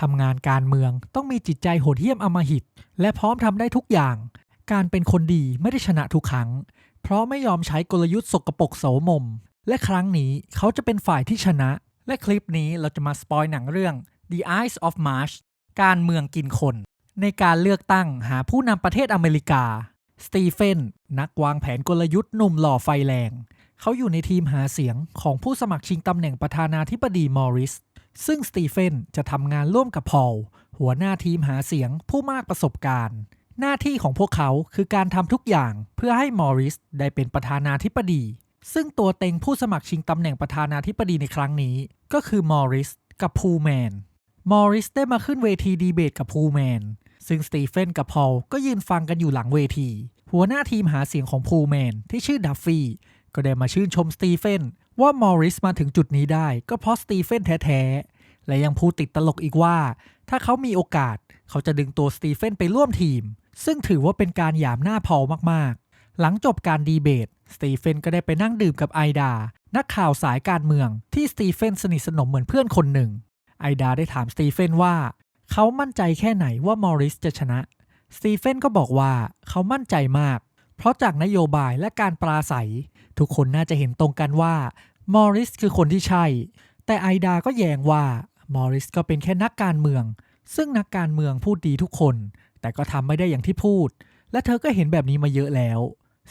ทำงานการเมืองต้องมีจิตใจโหดเหี้ยมอมหิต และพร้อมทำได้ทุกอย่าง การเป็นคนดีไม่ได้ชนะทุกครั้ง เพราะไม่ยอมใช้กลยุทธ์สกปรกโสมม และครั้งนี้เขาจะเป็นฝ่ายที่ชนะ และคลิปนี้เราจะมาสปอยหนังเรื่อง The Eyes of March การเมืองกินคน ในการเลือกตั้งหาผู้นำประเทศอเมริกา สตีเฟน นักวางแผนกลยุทธ์หนุ่มหล่อไฟแรง เขาอยู่ในทีมหาเสียงของผู้สมัครชิงตำแหน่งประธานาธิบดีมอริส ซึ่งสตีเฟนจะทำงานร่วมกับพอลหัวหน้าทีมหาเสียงผู้มากประสบการณ์ หน้าที่ของพวกเขาคือการทำทุกอย่างเพื่อให้มอริสได้เป็นประธานาธิบดี ซึ่งตัวเต็งผู้สมัครชิงตำแหน่งประธานาธิบดีในครั้งนี้ ก็คือมอริสกับพูแมนมอริสได้มาขึ้นเวทีดีเบตกับพูแมนซึ่งสตีเฟนกับพอลก็ยืนฟังกันอยู่หลังเวที หัวหน้าทีมหาเสียงของพูแมนที่ชื่อดัฟฟี่ ก็ได้มาชื่นชมสตีเฟนว่ามอริสมาถึงจุดนี้ได้ ก็เพราะสตีเฟนแท้ๆ และยังพูดติดตลกอีกว่า ถ้าเขามีโอกาสเขาจะดึงตัวสตีเฟนไปร่วมทีม ซึ่งถือว่าเป็นการหยามหน้าพอมากๆ หลังจบการดีเบตสตีเฟนก็ได้ไปนั่งดื่มกับไอดา นักข่าวสายการเมืองที่สตีเฟนสนิทสนมเหมือนเพื่อนคนหนึ่ง ไอดาได้ถามสตีเฟนว่า เขามั่นใจแค่ไหนว่ามอริสจะชนะสตีเฟนก็บอกว่าเขามั่นใจมาก เพราะจากนโยบายและการปราศัย ทุกคนน่าจะเห็นตรงกันว่ามอริสคือคนที่ใช่ แต่ไอดาก็แย้งว่ามอริสก็เป็นแค่นักการเมือง ซึ่งนักการเมืองพูดดีทุกคน แต่ก็ทำไม่ได้อย่างที่พูด และเธอก็เห็นแบบนี้มาเยอะแล้ว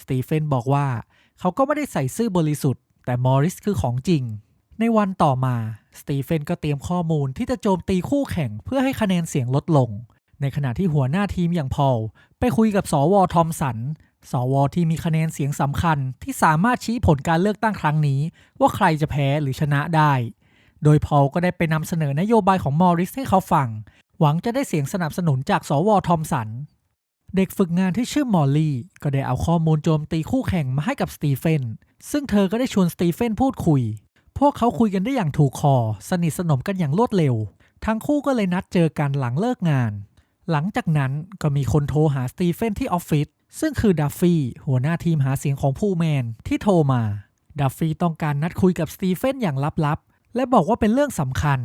สตีเฟนบอกว่า เขาก็ไม่ได้ใส่ซื่อบริสุทธิ์ แต่มอริสคือของจริง ในวันต่อมา สตีเฟนก็เตรียมข้อมูลที่จะโจมตีคู่แข่งเพื่อให้คะแนนเสียงลดลง ในขณะที่หัวหน้าทีมอย่างพอลไปคุยกับสวทอมสัน สวที่มีคะแนนเสียงสำคัญที่สามารถชี้ผลการเลือกตั้งครั้งนี้ ว่าใครจะแพ้หรือชนะได้ โดยพอลก็ได้ไปนำเสนอนโยบายของมอริสให้เขาฟัง หวังจะได้เสียงสนับสนุนจากสวทอมสัน เด็กฝึกงานที่ชื่อมอลลี่ ก็ได้เอาข้อมูลโจมตีคู่แข่งมาให้กับสตีเฟน ซึ่งเธอก็ได้ชวนสตีเฟนพูดคุย พวกเขาคุยกันได้อย่างถูกคอ สนิทสนมกันอย่างรวดเร็ว ทั้งคู่ก็เลยนัดเจอกันหลังเลิกงาน หลังจากนั้นก็มีคนโทรหาสตีเฟนที่ออฟฟิศ ซึ่งคือดัฟฟี่หัวหน้าทีมหาเสียงของผู้แมนที่โทรมา ดัฟฟี่ต้องการนัดคุยกับสตีเฟนอย่างลับๆ และบอกว่าเป็นเรื่องสำคัญ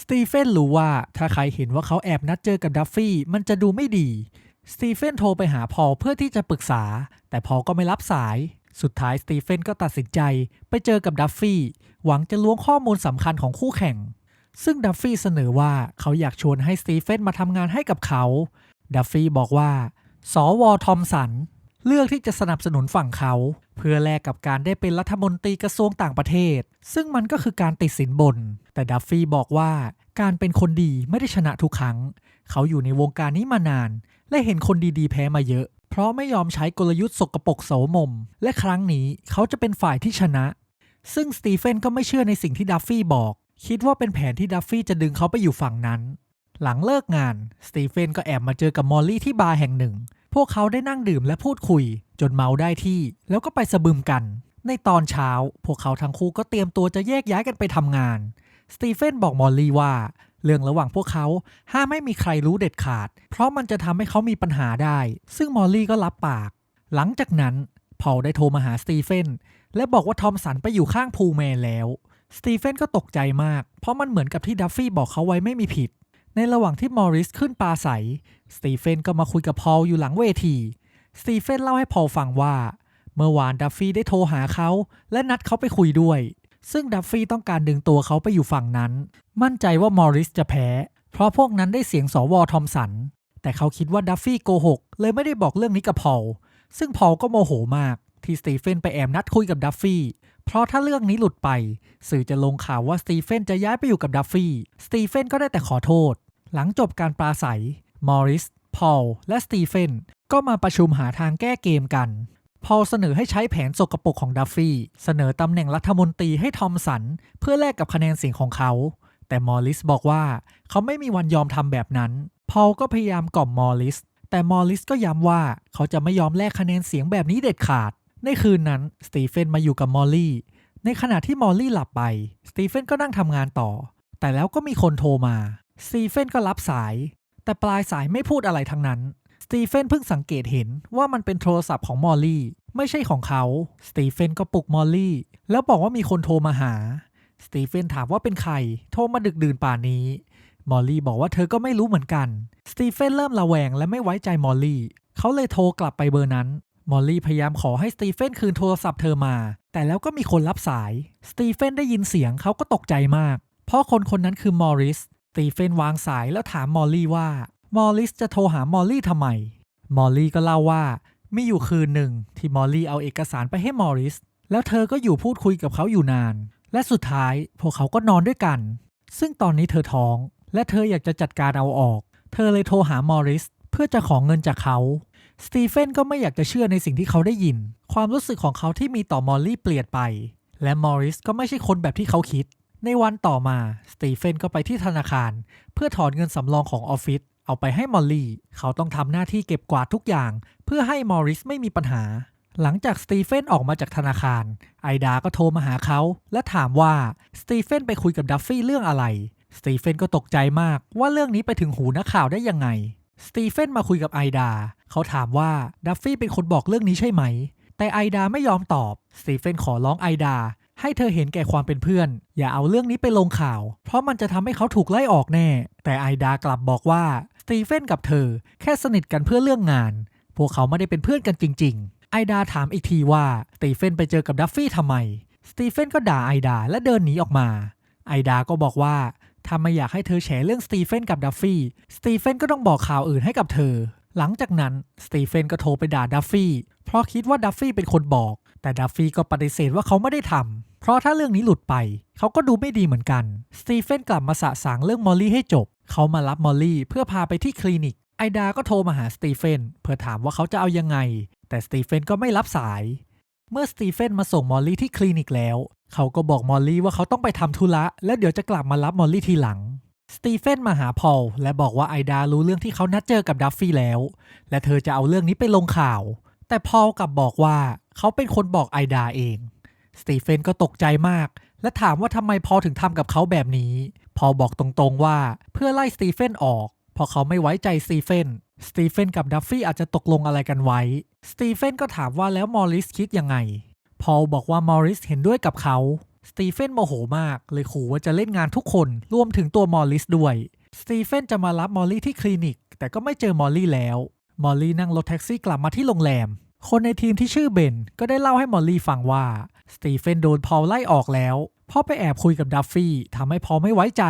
สตีเฟนรู้ว่าถ้าใครเห็นว่าเขาแอบนัดเจอกับดัฟฟี่มันจะดูไม่ดี สตีเฟนโทรไปหาพอเพื่อที่จะปรึกษา แต่พอก็ไม่รับสาย สุดท้ายสตีเฟนก็ตัดสินใจไปเจอกับดัฟฟี่หวังจะล้วงข้อมูลสำคัญของคู่แข่ง ซึ่งดัฟฟี่เสนอว่าเขาอยากชวนให้สตีเฟนมาทำงานให้กับเขา ดัฟฟี่บอกว่า สวทอมสัน เลือกที่จะสนับสนุนฝั่งเขา เพื่อแลกกับการได้เป็นรัฐมนตรีกระทรวงต่างประเทศ ซึ่งมันก็คือการติดสินบน แต่ดัฟฟี่บอกว่าการเป็นคนดีไม่ได้ชนะทุกครั้ง เขาอยู่ในวงการนี้มานาน และเห็นคนดีๆแพ้มาเยอะ เพราะไม่ยอมใช้กลยุทธ์สกปรกโสมม และครั้งนี้เขาจะเป็นฝ่ายที่ชนะ ซึ่งสตีเฟนก็ไม่เชื่อในสิ่งที่ดัฟฟี่บอก คิดว่าเป็นแผนที่ดัฟฟี่จะดึงเขาไปอยู่ฝั่งนั้น หลังเลิกงาน สตีเฟนก็แอบมาเจอกับมอลลี่ที่บาร์แห่งหนึ่ง พวกเขาได้นั่งดื่มและพูดคุย จนเมาได้ที่ แล้วก็ไปสะบึมกัน ในตอนเช้า พวกเขาทั้งคู่ก็เตรียมตัวจะแยกย้ายกันไปทำงาน สตีเฟนบอกมอลลี่ว่า เรื่องระหว่างพวกเขาห้ามไม่มีใครรู้เด็ดขาด เพราะมันจะทำให้เขามีปัญหาได้ ซึ่งมอลลี่ก็รับปาก หลังจากนั้นพอลได้โทรมาหาสตีเฟนและบอกว่าทอมสันไปอยู่ข้างพูแมนแล้ว สตีเฟนก็ตกใจมาก เพราะมันเหมือนกับที่ดัฟฟี่บอกเขาไว้ไม่มีผิด ในระหว่างที่มอริสขึ้นปาใสสตีเฟนก็มาคุยกับพอลอยู่หลังเวที สตีเฟนเล่าให้พอลฟังว่า เมื่อวานดัฟฟี่ได้โทรหาเขา และนัดเขาไปคุยด้วย ซึ่งดัฟฟี่ต้องการดึงตัวเขาไปอยู่ฝั่งนั้น มั่นใจว่ามอริสจะแพ้ เพราะพวกนั้นได้เสียงสวทอมสัน แต่เขาคิดว่าดัฟฟี่โกหกเลยไม่ได้บอกเรื่องนี้กับพอลซึ่งพอลก็โมโหมาก ที่สตีเฟนไปแอบนัดคุยกับดัฟฟี่เพราะถ้าเรื่องนี้หลุดไป สื่อจะลงข่าวว่าสตีเฟนจะย้ายไปอยู่กับดัฟฟี่สตีเฟนก็ได้แต่ขอโทษ หลังจบการปราศัยมอริสพอลและสตีเฟนก็มาประชุมหาทางแก้เกมกัน พอลเสนอให้ใช้แผนสกปรกของดัฟฟี่เสนอตำแหน่งรัฐมนตรีให้ทอมสัน เพื่อแลกกับคะแนนเสียงของเขา แต่มอริสบอกว่าเขาไม่มีวันยอมทำแบบนั้นพอลก็พยายามกล่อมมอริสแต่มอริสก็ย้ำว่าเขาจะไม่ยอมแลกคะแนนเสียงแบบนี้เด็ดขาด ในคืนนั้นสตีเฟนมาอยู่กับมอลลี่ ในขณะที่มอลลี่หลับไปสตีเฟนก็นั่งทำงานต่อ แต่แล้วก็มีคนโทรมาสตีเฟนก็รับสาย แต่ปลายสายไม่พูดอะไรทั้งนั้นสตีเฟนเพิ่งสังเกตเห็นว่ามันเป็นโทรศัพท์ของมอลลี่ไม่ใช่ของเขาสตีเฟนก็ปลุกมอลลี่ แล้วบอกว่ามีคนโทรมาหาสตีเฟนถามว่าเป็นใคร โทรมาดึกดื่นป่านนี้ มอลลี่บอกว่าเธอก็ไม่รู้เหมือนกัน สตีเฟนเริ่มระแวงและไม่ไว้ใจมอลลี่ เขาเลยโทรกลับไปเบอร์นั้น มอลลี่พยายามขอให้สตีเฟนคืนโทรศัพท์เธอมา แต่แล้วก็มีคนรับสาย สตีเฟนได้ยินเสียงเขาก็ตกใจมาก เพราะคนคนนั้นคือมอริส สตีเฟนวางสายแล้วถามมอลลี่ว่ามอริสจะโทรหามอลลี่ทำไม มอลลี่ก็เล่าว่ามีอยู่คืนหนึ่งที่มอลลี่เอาเอกสารไปให้มอริส แล้วเธอก็อยู่พูดคุยกับเขาอยู่นาน และสุดท้ายพวกเขาก็นอนด้วยกัน ซึ่งตอนนี้เธอท้อง และเธออยากจะจัดการเอาออก เธอเลยโทรหามอริส เพื่อจะขอเงินจากเขา สตีเฟนก็ไม่อยากจะเชื่อในสิ่งที่เขาได้ยิน ความรู้สึกของเขาที่มีต่อมอลลี่เปลี่ยนไป และมอริสก็ไม่ใช่คนแบบที่เขาคิด ในวันต่อมา สตีเฟนก็ไปที่ธนาคาร เพื่อถอนเงินสำรองของออฟฟิศเอาไปให้มอลลี่ เขาต้องทำหน้าที่เก็บกวาดทุกอย่าง เพื่อให้มอริสไม่มีปัญหา หลังจากสตีเฟนออกมาจากธนาคาร ไอดาก็โทรมาหาเขา และถามว่าสตีเฟนไปคุยกับดัฟฟี่เรื่องอะไร สตีเฟนก็ตกใจมากว่าเรื่องนี้ไปถึงหูนักข่าวได้ยังไง สตีเฟนมาคุยกับไอดา เขาถามว่าดัฟฟี่เป็นคนบอกเรื่องนี้ใช่ไหม แต่ไอดาไม่ยอมตอบ สตีเฟนขอร้องไอดา ให้เธอเห็นแก่ความเป็นเพื่อน อย่าเอาเรื่องนี้ไปลงข่าว เพราะมันจะทำให้เขาถูกไล่ออกแน่ แต่ไอดากลับบอกว่าสตีเฟนกับเธอ แค่สนิทกันเพื่อเรื่องงาน พวกเขาไม่ได้เป็นเพื่อนกันจริง ๆ ไอดาถามอีกทีว่าสตีเฟนไปเจอกับดัฟฟี่ทำไม สตีเฟนก็ด่าไอดาและเดินหนีออกมา ไอดาก็บอกว่า ถ้าไม่อยากให้เธอแฉเรื่องสตีเฟนกับดัฟฟี่สตีเฟนก็ต้องบอกข่าวอื่นให้กับเธอ หลังจากนั้นสตีเฟนก็โทรไปด่าดัฟฟี่เพราะคิดว่าดัฟฟี่เป็นคนบอก แต่ดัฟฟี่ก็ปฏิเสธว่าเขาไม่ได้ทำเพราะถ้าเรื่องนี้หลุดไป เขาก็ดูไม่ดีเหมือนกันสตีเฟนกลับมาสะสางเรื่องมอลลี่ให้จบ เขามารับมอลลี่เพื่อพาไปที่คลินิกไอดาก็โทรมาหาสตีเฟนเพื่อถามว่าเขาจะเอายังไง แต่สตีเฟนก็ไม่รับสาย เมื่อสตีเฟนมาส่งมอลลี่ที่คลินิกแล้ว เขาก็บอกมอลลี่ว่าเขาต้องไปทำธุระ และเดี๋ยวจะกลับมารับมอลลี่ทีหลัง สตีเฟนมาหาพอลและบอกว่าไอดารู้เรื่องที่เขานัดเจอกับดัฟฟี่แล้ว และเธอจะเอาเรื่องนี้ไปลงข่าว แต่พอลกลับบอกว่าเขาเป็นคนบอกไอดาเอง สตีเฟนก็ตกใจมาก และถามว่าทำไมพอลถึงทำกับเขาแบบนี้ พอลบอกตรงๆว่าเพื่อไล่สตีเฟนออกเพราะเขาไม่ไว้ใจสตีเฟนสตีเฟนกับดัฟฟี่อาจจะตกลงอะไรกันไว้ สตีเฟนก็ถามว่าแล้วมอริสคิดยังไง พอลบอกว่ามอริสเห็นด้วยกับเขาสตีเฟนโมโหมาก เลยขู่ว่าจะเล่นงานทุกคนรวมถึงตัวมอริสด้วยสตีเฟนจะมารับมอลลี่ที่คลินิก แต่ก็ไม่เจอมอลลี่แล้ว มอลลี่นั่งรถแท็กซี่กลับมาที่โรงแรม คนในทีมที่ชื่อเบนก็ได้เล่าให้มอลลี่ฟังว่าสตีเฟนโดนพอลไล่ออกแล้วเพราะไปแอบคุยกับดัฟฟี่ทำให้พอลไม่ไว้ใจ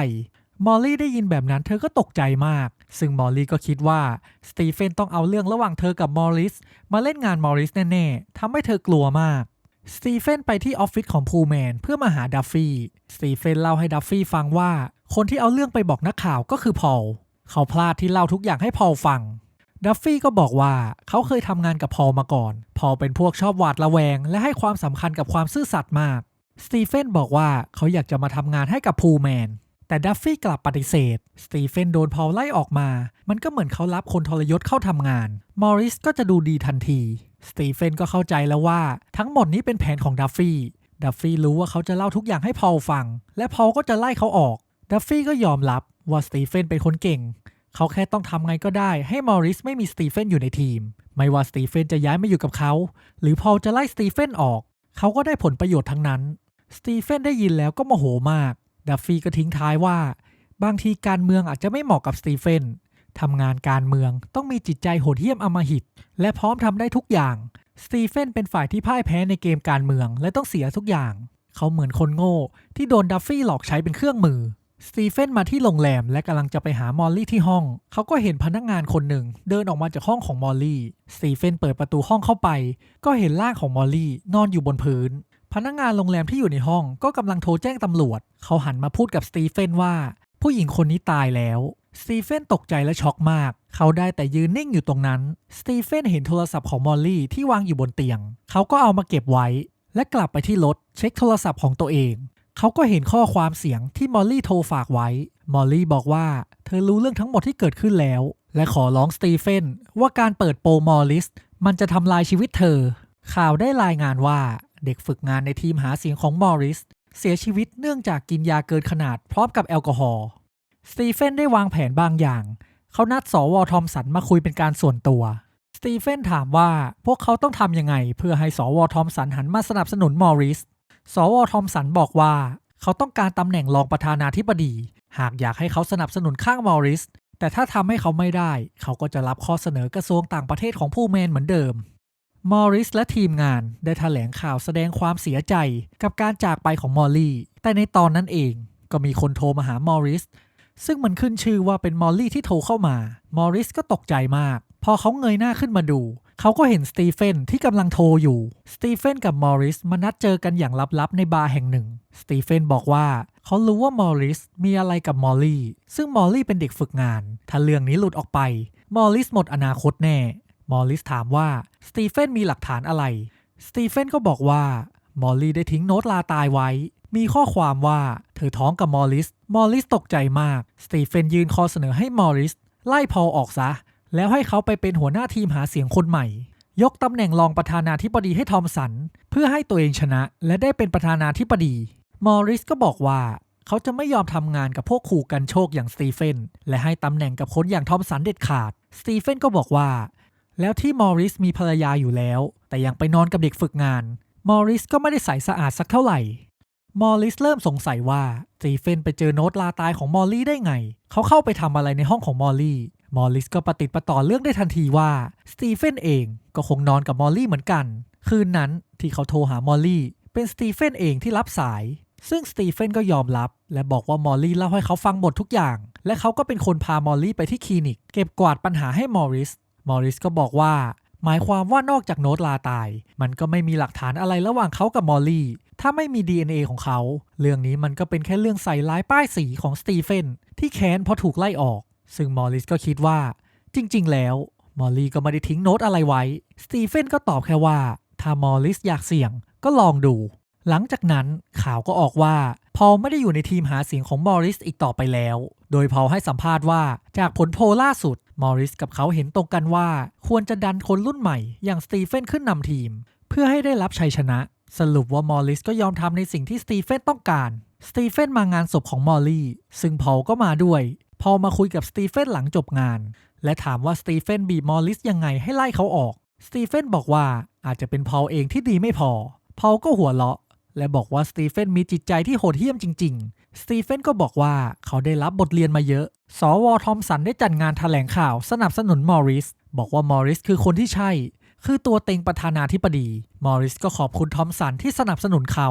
มอลลี่ได้ยินแบบนั้นเธอก็ตกใจมาก ซึ่งมอลลี่ก็คิดว่าสตีเฟนต้องเอาเรื่องระหว่างเธอกับมอริสมาเล่นงานมอริสแน่ๆทำให้เธอกลัวมาก สตีเฟนไปที่ออฟฟิศของพูแมนเพื่อมาหาดัฟฟี่ สตีเฟนเล่าให้ดัฟฟี่ฟังว่า คนที่เอาเรื่องไปบอกนักข่าวก็คือพอล เขาพลาดที่เล่าทุกอย่างให้พอลฟัง ดัฟฟี่ก็บอกว่าเขาเคยทำงานกับพอลมาก่อน พอลเป็นพวกชอบหวาดระแวง และให้ความสำคัญกับความซื่อสัตย์มาก สตีเฟนบอกว่าเขาอยากจะมาทำงานให้กับพูแมน แต่ดัฟฟี่กลับปฏิเสธ สตีเฟนโดนพอลไล่ออกมา มันก็เหมือนเขารับคนทรยศเข้าทำงาน มอริสก็จะดูดีทันที สตีเฟนก็เข้าใจแล้วว่า ทั้งหมดนี้เป็นแผนของดัฟฟี่ ดัฟฟี่รู้ว่าเขาจะเล่าทุกอย่างให้พอลฟัง และพอลก็จะไล่เขาออก ดัฟฟี่ก็ยอมรับว่าสตีเฟนเป็นคนเก่ง เขาแค่ต้องทำไงก็ได้ให้มอริสไม่มีสตีเฟนอยู่ในทีม ไม่ว่าสตีเฟนจะย้ายมาอยู่กับเขา หรือพอลจะไล่สตีเฟนออก เขาก็ได้ผลประโยชน์ทั้งนั้น สตีเฟนได้ยินแล้วก็โมโหมาก ดัฟฟี่ก็ทิ้งท้ายว่า บางทีการเมืองอาจจะไม่เหมาะกับสตีเฟน ทำงานการเมืองต้องมีจิตใจโหดเหี้ยมอมหิต และพร้อมทำได้ทุกอย่าง สตีเฟนเป็นฝ่ายที่พ่ายแพ้ในเกมการเมืองและต้องเสียทุกอย่าง เขาเหมือนคนโง่ ที่โดนดัฟฟี่หลอกใช้เป็นเครื่องมือ สตีเฟนมาที่โรงแรมและกำลังจะไปหามอลลี่ที่ห้อง เขาก็เห็นพนักงานคนหนึ่งเดินออกมาจากห้องของมอลลี่ สตีเฟนเปิดประตูห้องเข้าไป ก็เห็นร่างของมอลลี่นอนอยู่บนพื้น พนักงานโรงแรมที่อยู่ในห้องก็กำลังโทรแจ้งตำรวจ เขาหันมาพูดกับสตีเฟนว่าผู้หญิงคนนี้ตายแล้ว สตีเฟนตกใจและช็อกมาก เขาได้แต่ยืนนิ่งอยู่ตรงนั้น สตีเฟนเห็นโทรศัพท์ของมอลลี่ที่วางอยู่บนเตียง เขาก็เอามาเก็บไว้ และกลับไปที่รถเช็คโทรศัพท์ของตัวเอง เขาก็เห็นข้อความเสียงที่มอลลี่โทรฝากไว้ มอลลี่บอกว่าเธอรู้เรื่องทั้งหมดที่เกิดขึ้นแล้ว และขอร้องสตีเฟนว่าการเปิดโปรมอลลิสมันจะทำลายชีวิตเธอ ข่าวได้รายงานว่าเด็กฝึกงานในทีมหาเสียงของมอริสเสียชีวิตเนื่องจากกินยาเกินขนาดพร้อมกับแอลกอฮอล์ สตีเฟนได้วางแผนบางอย่าง เขานัดสวทอมสันมาคุยเป็นการส่วนตัว สตีเฟนถามว่าพวกเขาต้องทำยังไง เพื่อให้สวทอมสันหันมาสนับสนุนมอริส สวทอมสันบอกว่า เขาต้องการตำแหน่งรองประธานาธิบดี หากอยากให้เขาสนับสนุนข้างมอริส แต่ถ้าทำให้เขาไม่ได้ เขาก็จะรับข้อเสนอกระทรวงต่างประเทศของผู้แมนเหมือนเดิมมอริสและทีมงานได้แถลงข่าวแสดงความเสียใจกับการจากไปของมอลลี่ แต่ในตอนนั้นเองก็มีคนโทรมาหามอริส ซึ่งมันขึ้นชื่อว่าเป็นมอลลี่ที่โทรเข้ามา มอริสก็ตกใจมาก พอเขาเงยหน้าขึ้นมาดู เขาก็เห็นสตีเฟนที่กำลังโทรอยู่ สตีเฟนกับมอริสมานัดเจอกันอย่างลับๆในบาร์แห่งหนึ่ง สตีเฟนบอกว่าเขารู้ว่ามอริสมีอะไรกับมอลลี่ ซึ่งมอลลี่เป็นเด็กฝึกงาน ถ้าเรื่องนี้หลุดออกไป มอริสหมดอนาคตแน่ มอริสถามว่าสตีเฟนมีหลักฐานอะไร สตีเฟนก็บอกว่า มอลลี่ได้ทิ้งโน้ตลาตายไว้ มีข้อความว่าเธอท้องกับมอริส มอริสตกใจมาก สตีเฟนยืนข้อเสนอให้มอริส ไล่พอลออกซะ แล้วให้เขาไปเป็นหัวหน้าทีมหาเสียงคนใหม่ ยกตำแหน่งรองประธานาธิบดีให้ทอมสัน เพื่อให้ตัวเองชนะ และได้เป็นประธานาธิบดี มอริสก็บอกว่าเขาจะไม่ยอมทำงานกับพวกขู่กันโชคอย่างสตีเฟน และให้ตำแหน่งกับคนอย่างทอมสันเด็ดขาด สตีเฟนก็บอกว่า แล้วที่มอริสมีภรรยาอยู่แล้ว แต่ยังไปนอนกับเด็กฝึกงาน มอริสก็ไม่ได้ใสสะอาดสักเท่าไหร่ มอริสเริ่มสงสัยว่าสตีเฟนไปเจอโน้ตลาตายของมอลลี่ได้ไง เขาเข้าไปทำอะไรในห้องของมอลลี่ มอริสก็ประติดประต่อเรื่องได้ทันทีว่าสตีเฟนเองก็คงนอนกับมอลลี่เหมือนกัน คืนนั้นที่เขาโทรหามอลลี่เป็นสตีเฟนเองที่รับสาย ซึ่งสตีเฟนก็ยอมรับ และบอกว่ามอลลี่เล่าให้เขาฟังหมดทุกอย่าง และเขาก็เป็นคนพามอลลี่ไปที่คลินิก เก็บกวาดปัญหาให้มอริส มอริสก็บอกว่า หมายความว่านอกจากโนตลาตาย มันก็ไม่มีหลักฐานอะไรระหว่างเขากับมอลลี่ ถ้าไม่มี DNA ของเขา เรื่องนี้มันก็เป็นแค่เรื่องใส่ร้ายป้ายสีของสตีเฟนที่แค้นเพราะถูกไล่ออก ซึ่งมอริสก็คิดว่า จริง ๆ แล้วมอลลี่ก็ไม่ได้ทิ้งโน้ตอะไรไว้ สตีเฟนก็ตอบแค่ว่า ถ้ามอริสอยากเสี่ยงก็ลองดู หลังจากนั้นข่าวก็ออกว่า พอไม่ได้อยู่ในทีมหาเสียงของมอริสอีกต่อไปแล้ว โดยพอให้สัมภาษณ์ว่าจากผลโพลล่าสุด มอริสกับเขาเห็นตรงกันว่า ควรจะดันคนรุ่นใหม่ อย่างสตีเฟนขึ้นนำทีม เพื่อให้ได้รับชัยชนะ สรุปว่ามอริสก็ยอมทำในสิ่งที่สตีเฟนต้องการ สตีเฟนมางานศพของมอลลี่ ซึ่งพอลก็มาด้วย พอมาคุยกับสตีเฟนหลังจบงาน และถามว่าสตีเฟนบีมอริสยังไงให้ไล่เขาออก สตีเฟนบอกว่าอาจจะเป็นพอลเองที่ดีไม่พอ พอลก็หัวเราะ และบอกว่าสตีเฟนมีจิตใจที่โหดเหี้ยมจริง ๆ สตีเฟนก็บอกว่าเขาได้รับบทเรียนมาเยอะ สวทอมสันได้จัดงานแถลงข่าวสนับสนุนมอริส บอกว่ามอริสคือคนที่ใช่ คือตัวเต็งประธานาธิบดี มอริสก็ขอบคุณทอมสันที่สนับสนุนเขา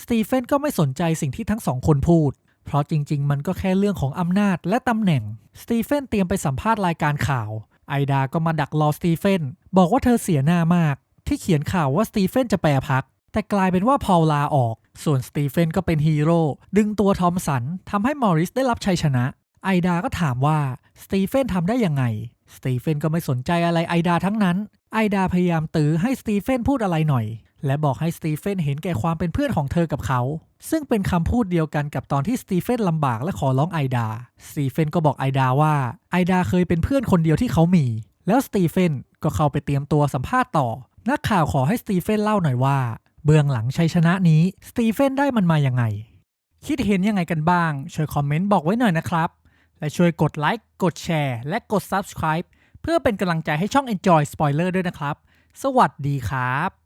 สตีเฟนก็ไม่สนใจสิ่งที่ทั้งสองคนพูด เพราะจริง ๆ มันก็แค่เรื่องของอำนาจและตำแหน่ง สตีเฟนเตรียมไปสัมภาษณ์รายการข่าว ไอดาก็มาดักรอสตีเฟนบอกว่าเธอเสียหน้ามาก ที่เขียนข่าวว่าสตีเฟนจะแปรพัก แต่กลายเป็นว่าพอลลาออก ส่วนสตีเฟนก็เป็นฮีโร่ดึงตัวทอมสันทำให้มอริสได้รับชัยชนะ ไอดาก็ถามว่าสตีเฟนทำได้ยังไง สตีเฟนก็ไม่สนใจอะไรไอดาทั้งนั้น ไอดาพยายามตื้อให้สตีเฟนพูดอะไรหน่อย และบอกให้สตีเฟนเห็นแก่ความเป็นเพื่อนของเธอกับเขา ซึ่งเป็นคำพูดเดียวกันกับตอนที่สตีเฟนลำบากและขอร้องไอดา สตีเฟนก็บอกไอดาว่าไอดาเคยเป็นเพื่อนคนเดียวที่เขามี แล้วสตีเฟนก็เข้าไปเตรียมตัวสัมภาษณ์ต่อ นักข่าวขอให้สตีเฟนเล่าหน่อยว่า เบื้องหลังชัยชนะนี้สตีเฟนได้มันมาอย่างไง คิดเห็นยังไงกันบ้าง ช่วยคอมเมนต์บอกไว้หน่อยนะครับ และช่วยกดไลค์กดแชร์และกด Subscribe เพื่อเป็นกำลังใจให้ช่อง Enjoy Spoiler ด้วยนะครับ สวัสดีครับ